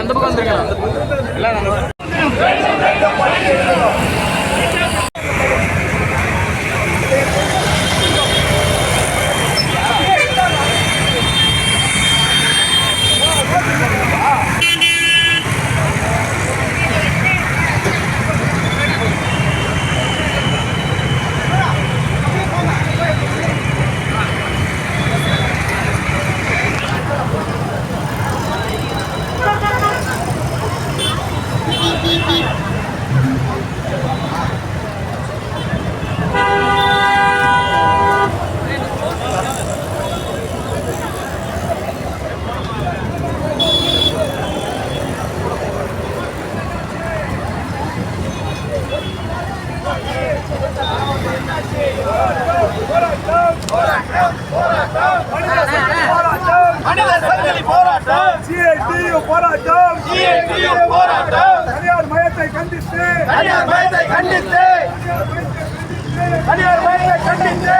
அந்த பக்கம் வந்துருக்கலாம் எல்லாம் நாங்கள் மனிதர் சங்கிலி போராட்டம் சிஐடியு போராட்டம் சிஐடியு போராட்டம் தனியார் மயத்தை கண்டித்து தனியார் பயத்தை கண்டித்து. தனியார் பயத்தை கண்டித்து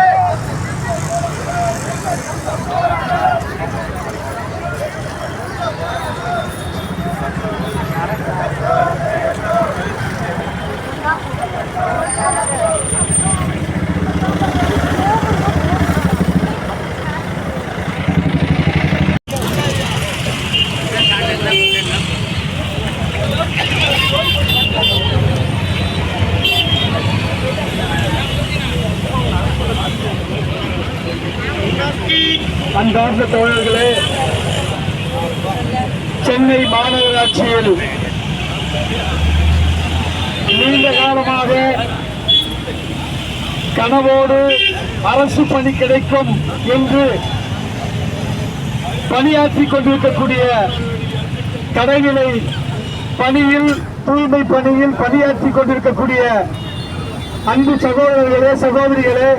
அன்பார்ந்த தோழர்களே சென்னை மாநகராட்சியில் நீண்ட காலமாக கனவோடு அரசு பணி கிடைக்கும் என்று பணியாற்றிக் கொண்டிருக்கக்கூடிய கடைநிலை பணியில் தூய்மை பணியில் பணியாற்றிக் கொண்டிருக்கக்கூடிய அன்பு சகோதரர்களே சகோதரிகளே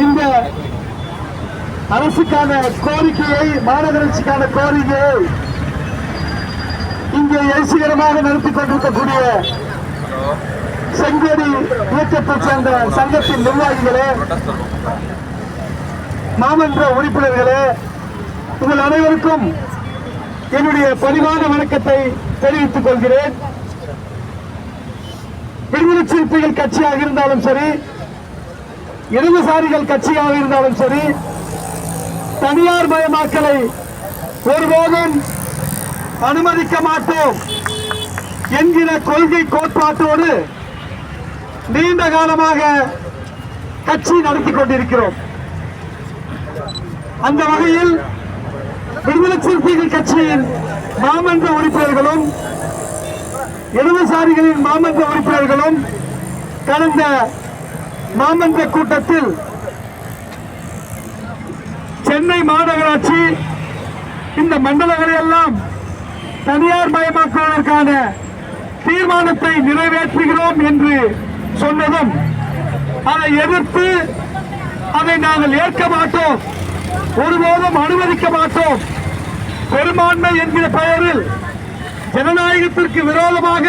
இந்த அரசுக்கான கோரிக்கையை மாநகராட்சிக்கான கோரிக்கையை இங்கே எழுச்சிகரமாக நடத்தி கொண்டிருக்கக்கூடிய செங்கோடி இயக்கத்தை சேர்ந்த சங்கத்தின் நிர்வாகிகளே மாமன்ற உறுப்பினர்களே உங்கள் அனைவருக்கும் என்னுடைய பணிவான வணக்கத்தை தெரிவித்துக் கொள்கிறேன். விடுதலை சிறுத்தைகள் கட்சியாக இருந்தாலும் சரி இடதுசாரிகள் கட்சியாக இருந்தாலும் சரி தனியார் மயமாக்கலை ஒருபோதும் அனுமதிக்க மாட்டோம் என்கிற கொள்கை கோட்பாட்டோடு நீண்ட காலமாக கட்சி நடத்தி கொண்டிருக்கிறோம். அந்த வகையில் விடுதலை சிறுத்தைகள் கட்சியின் மாமன்ற உறுப்பினர்களும் இடதுசாரிகளின் மாமன்ற உறுப்பினர்களும் கடந்த மாமன்ற கூட்டத்தில் சென்னை மாநகராட்சி இந்த மண்டலங்களை எல்லாம் தனியார் மயமாக்குவதற்கான தீர்மானத்தை நிறைவேற்றுகிறோம் என்று சொன்னதும் அதை எதிர்த்து அதை நாங்கள் ஏற்க மாட்டோம். ஒருபோதும் அனுமதிக்க மாட்டோம். பெரும்பான்மை என்கிற பெயரில் ஜனநாயகத்திற்கு விரோதமாக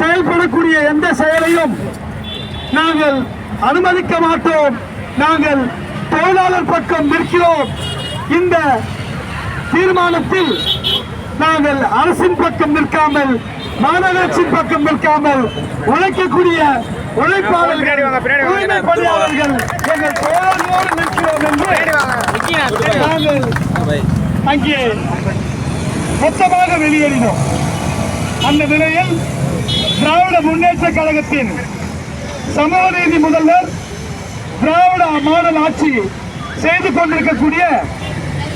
செயல்படக்கூடிய எந்த செயலையும் நாங்கள் அனுமதிக்க மாட்டோம். நாங்கள் தொழிலாளர் பக்கம் நிற்கிறோம். இந்த தீர்மானத்தில் நாங்கள் அரசின் பக்கம் நிற்காமல் மாநகராட்சியின் பக்கம் நிற்காமல் உழைக்கக்கூடிய உழைப்பாளர்கள் தூய்மை பணியாளர்கள் எங்கள் தோழர்களோடு நிற்கிறோம் என்று நாங்கள் அங்கே மொத்தமாக வெளியேறினோம். அந்த நிலையில் திராவிட முன்னேற்ற கழகத்தின் சமூக நீதி முதல்வர் திராவிட மாடல் ஆட்சி செய்து கொண்டிருக்கக்கூடிய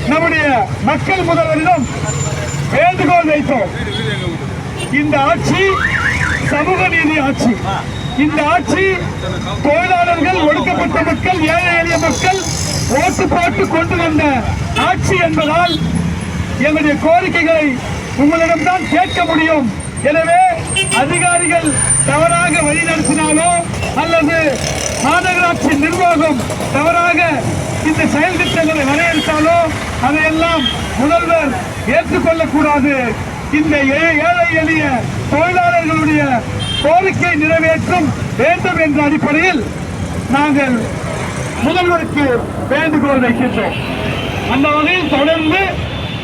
நம்முடைய மக்கள் முதல்வரிடம் வேண்டுகோள் வைத்தோம் இந்த ஆட்சி சமூக நீதி ஆட்சி. இந்த ஆட்சி தொழிலாளர்கள் ஒடுக்கப்பட்ட மக்கள் ஏழை எளிய மக்கள் ஓட்டு போட்டு கொண்டு வந்த ஆட்சி என்பதால் எங்களுடைய கோரிக்கைகளை உங்களிடம்தான் கேட்க முடியும். எனவே அதிகாரிகள் தவறாக வழிநடத்தினாலோ அல்லது மாநகராட்சி நிர்வாகம் தவறாக இந்த செயல் திட்டங்களை வரையறுத்தாலோ அதையெல்லாம் முதல்வர் ஏற்றுக்கொள்ளக்கூடாது. இந்த ஏ- ஏழை எளிய தொழிலாளர்களுடைய கோரிக்கை நிறைவேற்றும் வேண்டும் என்ற அடிப்படையில் நாங்கள் முதல்வருக்கு வேண்டுகோள் வைக்கின்றோம். அந்த வகையில் தொடர்ந்து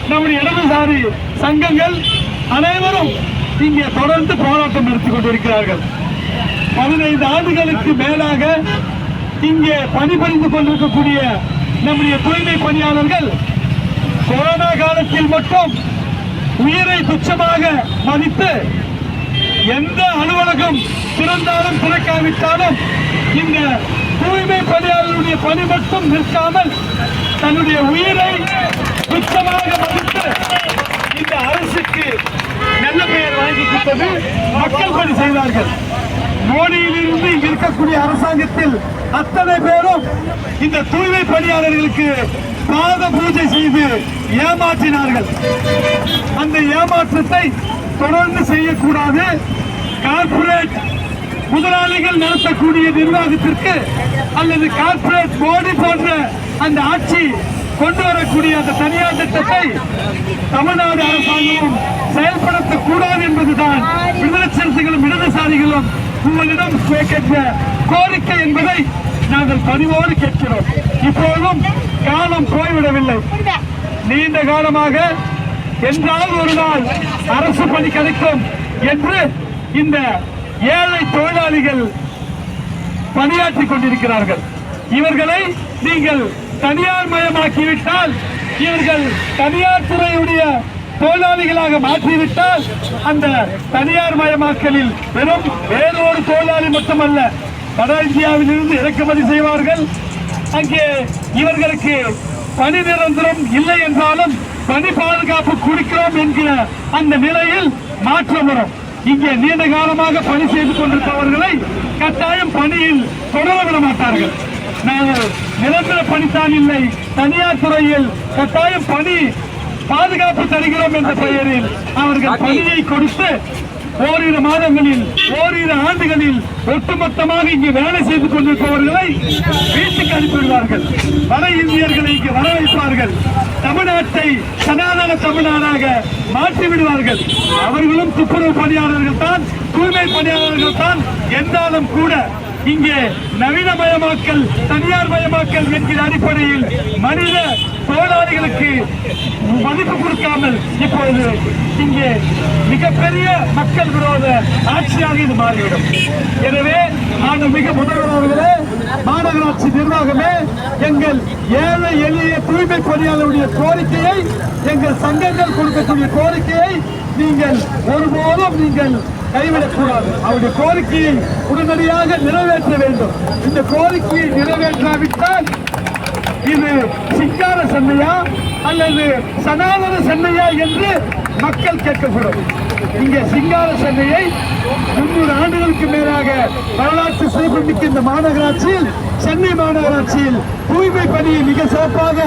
நம்முடைய இடதுசாரி சங்கங்கள் அனைவரும் இங்கே தொடர்ந்து போராட்டம் நடத்திக் கொண்டிருக்கிறார்கள். பதினைந்து ஆண்டுகளுக்கு மேலாக இங்கே பணிபுரிந்து கொண்டிருக்கக்கூடிய நம்முடைய தூய்மை பணியாளர்கள் கொரோனா காலத்தில் மட்டும் உயிரை துச்சமாக மதித்து எந்த அலுவலகம் திறந்தாலும் திறக்காவிட்டாலும் இந்த தூய்மை பணியாளருடைய பணி மட்டும் நிற்காமல் தன்னுடைய உயிரை துச்சமாக மதித்து இருக்கக்கூடிய அரசாங்கத்தில் அத்தனை பேரும் இந்த தூய்மை பணியாளர்களுக்கு பாத பூஜை செய்து ஏமாற்றினார்கள். அந்த ஏமாற்றத்தை தொடர்ந்து செய்யக்கூடாது. கார்ப்பரேட் முதலாளிகள் நடத்தக்கூடிய நிர்வாகத்திற்கு அல்லது கார்ப்பரேட் போர்டு போன்ற அந்த ஆட்சி கொண்டு வரக்கூடிய அந்த தனியார் திட்டத்தை தமிழ்நாடு அரசாங்கமும் செயல்படுத்தக்கூடாது என்பதுதான் விடுதலை சிறுத்தைகளும் இடதுசாரிகளும் உங்களிடம் கேட்கின்ற கோரிக்கை என்பதை நாங்கள் பதிவோடு கேட்கிறோம். இப்போதும் காலம் போய்விடவில்லை. நீண்ட காலமாக என்றால் ஒரு நாள் அரசு பணி கிடைக்கும் என்று இந்த ஏழை தொழிலாளிகள் பணியாற்றிக் கொண்டிருக்கிறார்கள். இவர்களை நீங்கள் தனியார் மயமாக்கிவிட்டால் இவர்கள் தனியார் துறையுடைய தொழிலாளிகளாக மாற்றிவிட்டால் அந்த தனியார் மயமாக்கலில் வெறும் வேறொரு தொழிலாளி மட்டுமல்ல வட இந்தியாவில் இருந்து இறக்குமதி செய்வார்கள். அங்கே இவர்களுக்கு பணி நிரந்தரம் இல்லை என்றாலும் பணி பாதுகாப்பு கொடுக்கிறோம் என்கிற அந்த நிலையில் மாற்றம் வரும். இங்கே நீண்ட காலமாக பணி செய்து கொண்டிருப்பவர்களை கட்டாயம் பணியில் தொடர விட மாட்டார்கள். நாங்கள் நிரந்தர பணித்தான் இல்லை தனியார் துறையில் கட்டாயம் பணி பாதுகாப்பு தருகிறோம் என்ற பெயரில் அவர்கள் பணியை கொடுத்து ஓரிரு மாதங்களில் ஓரிரு ஆண்டுகளில் ஒட்டுமொத்தமாக இங்கு வேலை செய்து கொண்டிருப்பவர்களை வீட்டுக்கு அனுப்பிவிடுவார்கள். வட இந்தியர்களை இங்கு வர வைப்பார்கள் தமிழ்நாட்டை சனாதன தமிழ்நாடாக மாற்றி விடுவார்கள் அவர்களும் துப்புரவு பணியாளர்கள் தான் தூய்மை பணியாளர்கள் தான் என்றாலும் கூட இங்கே நவீனமயமாக்கல் தனியார் மயமாக்கல் என்கிற அடிப்படையில் மனித தொழிலாளிகளுக்கு மதிப்பு கொடுக்காமல் இப்பொழுது இங்கே மிகப்பெரிய மக்கள் விரோத ஆட்சியாக இது மாறிவிடும். எனவே நாங்கள் மிக முதல்வர்களே மாநகராட்சி நிர்வாகமே எங்கள் ஏழை எளிய தூய்மை பணியாளருடைய கோரிக்கையை எங்கள் சங்கங்கள் கொடுக்கக்கூடிய கோரிக்கையை நீங்கள் ஒருபோதும் நீங்கள் கைவிடக்கூடாது. அவருடைய கோரிக்கையை உடனடியாக நிறைவேற்ற வேண்டும். இந்த கோரிக்கையை நிறைவேற்றாவிட்டால் இது சிங்கார சென்னையா அல்லது சனாதன சென்னையா என்று மக்கள் கேட்கப்படும். இங்கே சிங்கார சென்னையை முன்னூறு ஆண்டுகளுக்கு மேலாக வரலாற்று சிறப்புமிக்க இந்த மாநகராட்சியில் சென்னை மாநகராட்சியில் தூய்மை பணியை மிக சிறப்பாக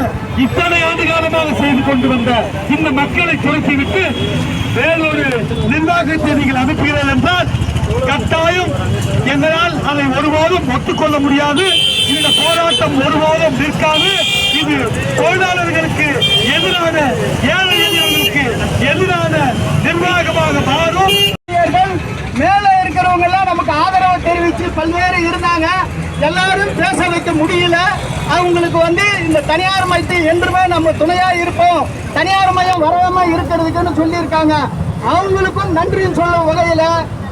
இத்தனை ஆண்டு காலமாக செய்து கொண்டு வந்த இந்த மக்களை துரத்திவிட்டு வேறொரு நிர்வாகத்தை நீங்கள் அனுப்புகிறீர்கள் என்றால் கட்டாயம் எங்களால் அதை ஒருபோதும் ஒத்துக்கொள்ள முடியாது. இந்த போராட்டம் ஒருபோதும் நிற்காது. இது தொழிலாளர்களுக்கு எதிரான ஏழை எளியவர்களுக்கு எதிரான நிர்வாகமாக மாறும். மேலே இருக்கிறவங்க எல்லாம் நமக்கு ஆதரவு தெரிவித்து பல்வேறு இருந்தாங்க. எல்லாரும் பேச வைக்க முடியல. அவங்களுக்கு வந்து இந்த தனியார் மையத்தை என்றுமே நம்ம துணையா இருப்போம். தனியார் மையம் வராம இருக்கிறதுக்குன்னு சொல்லியிருக்காங்க. அவங்களுக்கும் நன்றி சொல்லும் வகையில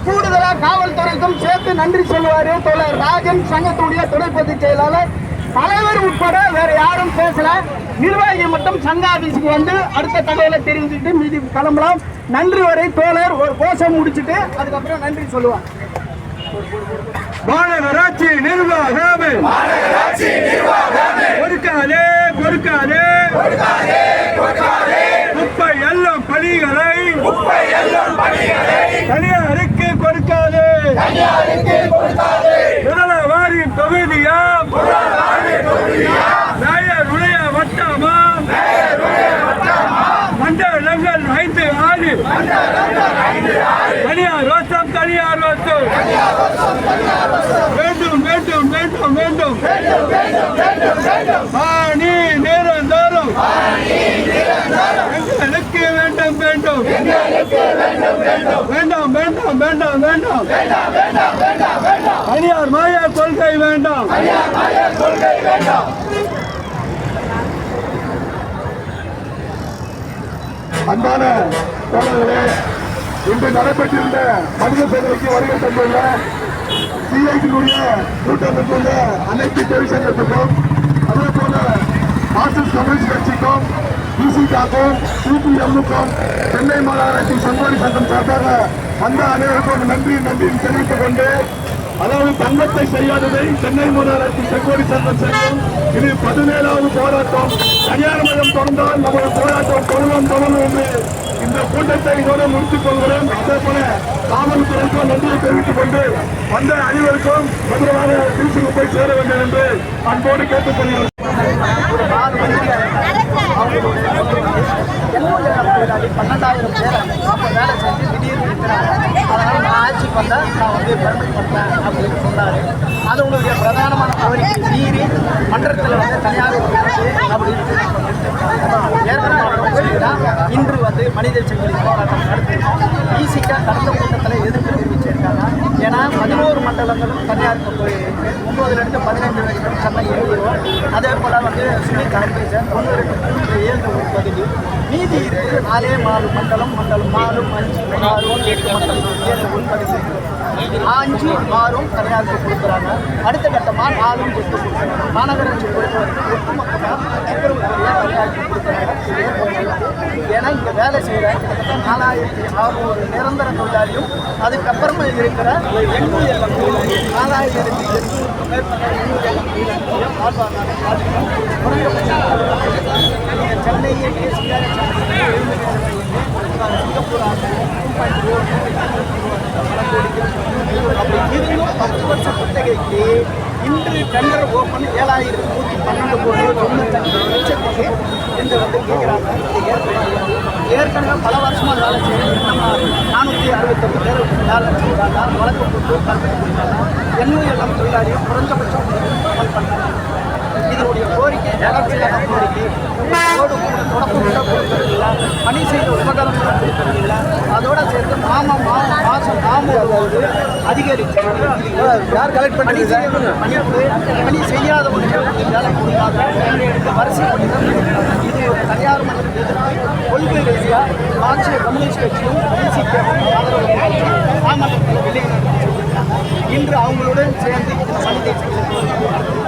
கூடுதலா காவல்துறைக்கும் சேர்த்து நன்றி சொல்லுவாரு தோழர் ராஜன் சங்கத்துடைய துணை பொதுச் செயலாளர். தலைவர் உட்பட வேற யாரும் பேசல. நிர்வாகி மட்டும் சங்க ஆபீஸுக்கு வந்து அடுத்த தகவலை தெரிஞ்சுட்டு மீதி கிளம்பலாம். நன்றி வரை தோழர் ஒரு கோஷம் முடிச்சுட்டு அதுக்கப்புறம் நன்றி சொல்லுவார். மாநகராட்சி நிர்வாகமே. பொறுக்காதே பொறுக்காதே குப்பை எல்லாம் பணிகளை தனியாருக்கு கொடுக்காதே முதலவாரின் தொகுதியா நாயருடைய வட்டமா மண்டலங்கள் ஐந்து ஆறு தனியார் ரோசம் தனியார் ரோசம் வேண்டும் வேண்டும் வேண்டும் வேண்டும். பாணி வேண்டும் வேண்டாம் வேண்டாம் வேண்டாம். வேண்டாம் தனியார் மாய கொள்கை வேண்டாம். அன்பான தோழர்களே இன்று நடைபெற்றிருந்த மனித சேவைக்கு வருகை தந்துள்ள சிஐடியுடைய கூட்டமைப்புள்ள அனைத்து தொழிற்சங்கத்துக்கும் அதே போல மார்க்சிஸ்ட் கம்யூனிஸ்ட் கட்சிக்கும் பிசிகாக்கும் சிபிஎம்முக்கும் சென்னை மாநகராட்சி சங்கோடி சங்கம் சார்பாக வந்த அனைவருக்கும் நன்றி நன்றி தெரிவித்துக் கொண்டு அதாவது தங்கத்தை செய்யாததை சென்னை மாநகராட்சி செங்கோடி சங்கம் செய்யும். இது பதினேழாவது போராட்டம். தனியார் மயம் தொடர்ந்தால் நமது போராட்டம் தொடரும் தொடரும் என்று இந்த கூட்டத்தை இதோடு முடித்துக் கொள்கிறோம் அதே போல காவல்துறைக்கும் நன்றியை தெரிவித்துக் கொண்டு வந்த அனைவருக்கும் பத்திரமாக திருச்சிக்கு போய் சேர வேண்டும் என்று அன்போடு கேட்டுக்கொள்கிறோம் பன்னெண்டாயிரம் பேர் அப்போ வேலை செஞ்சு திடீர்னு இருக்கிறாங்க. அதனால் நான் ஆட்சி பண்ண நான் வந்து பெருமைப்பட்டேன் அப்படின்னு சொன்னார். அது உங்களுடைய பிரதானமான கோரிக்கை. மீறி மன்றத்தில் வந்து தனியார் அப்படின்னு ஏற்கனவே இன்று வந்து மனித செங்கலி போராட்டம் நடத்தி ஈசிக்கா கடந்த கூட்டத்தில் எதிர்ப்பு தெரிவிச்சிருக்காங்க ஏன்னா பதினோரு மண்டலங்களும் தனியாருக்கு போய் ஒன்பதுலேருந்து பதினைந்து வரைக்கும் சென்னை எழுதிடும் அதே போல் வந்து சுனி கார்பரேஷன் ஒன்று ஏழு ஒரு பகுதி. மீதி இருக்குது நாலே நாலு மண்டலம் மண்டலம் மாறும் அஞ்சு ஆறு எட்டு மண்டலம் ஏழு உள்பகுதி அஞ்சு ஆறும் தனியாருக்கு கொடுக்குறாங்க. அடுத்த கட்டமாக நாலும் கொடுத்து கொடுக்குறாங்க. மாநகராட்சி பொறுத்த வரைக்கும் ஒட்டுமொத்தமாக சித்திரவதையாக தனியாருக்கு கொடுக்குறாங்க. ஏன்னா இங்கே வேலை செய்கிற கிட்டத்தட்ட நாலாயிரத்தி அறுநூறு நிரந்தர தொழிலாளியும் அதுக்கப்புறமா இருக்கிற எண்ணூறு எல்லாம் நாலாயிரத்தி எண்ணூறுக்கும் மேற்பட்ட எண்ணூறு எல்லாம் தொழிலாளியும் வாழ்வாதாரம் பாதிக்கும். குறைந்தபட்சம் சென்னையை பேசுகிற இருந்தும் பத்து வருஷ குத்தகைக்கு இன்று டெண்டர் ஓப்பன் ஏழாயிரத்தி நூற்றி பன்னெண்டு கோடி தொண்ணூத்தஞ்சு லட்சத்துக்கு என்று வந்து கேட்குறாங்க இது ஏற்படுகிறது ஏற்கனவே பல வருஷமாக வேலை செய்யணும் நம்ம நானூற்றி அறுபத்தொம்பது பேர் வேலை செய்கிறாங்க வழக்கு போட்டு கல்வி எண்ணூறு எல்லாம் தொழிலாளியும் குறைஞ்சபட்சம் அமல் பண்ணுறாங்க இதனுடைய கோரிக்கை வளர்ச்சியான தொடக்கம் பணி செய்த உபகரணம் கூட அதோட சேர்த்து மாமம் மா மாதம் நாமோடு அதிகரித்து யார் கலெக்ட் பண்ணி பணிப்பு பணி செய்யாதவங்களுக்கு வேலை கொடுக்காத எடுத்து வரிசை பண்ணி தான் இது தனியார் மன்றத்துக்கு எதிராக கொள்கை ரீதியாக மார்க்சிய கம்யூனிஸ்ட் கட்சியும் பிசிபியும் ஆதரவு மாமல்லத்தில் மாமன்றத்தில் இன்று அவங்களுடன் சேர்ந்து இந்த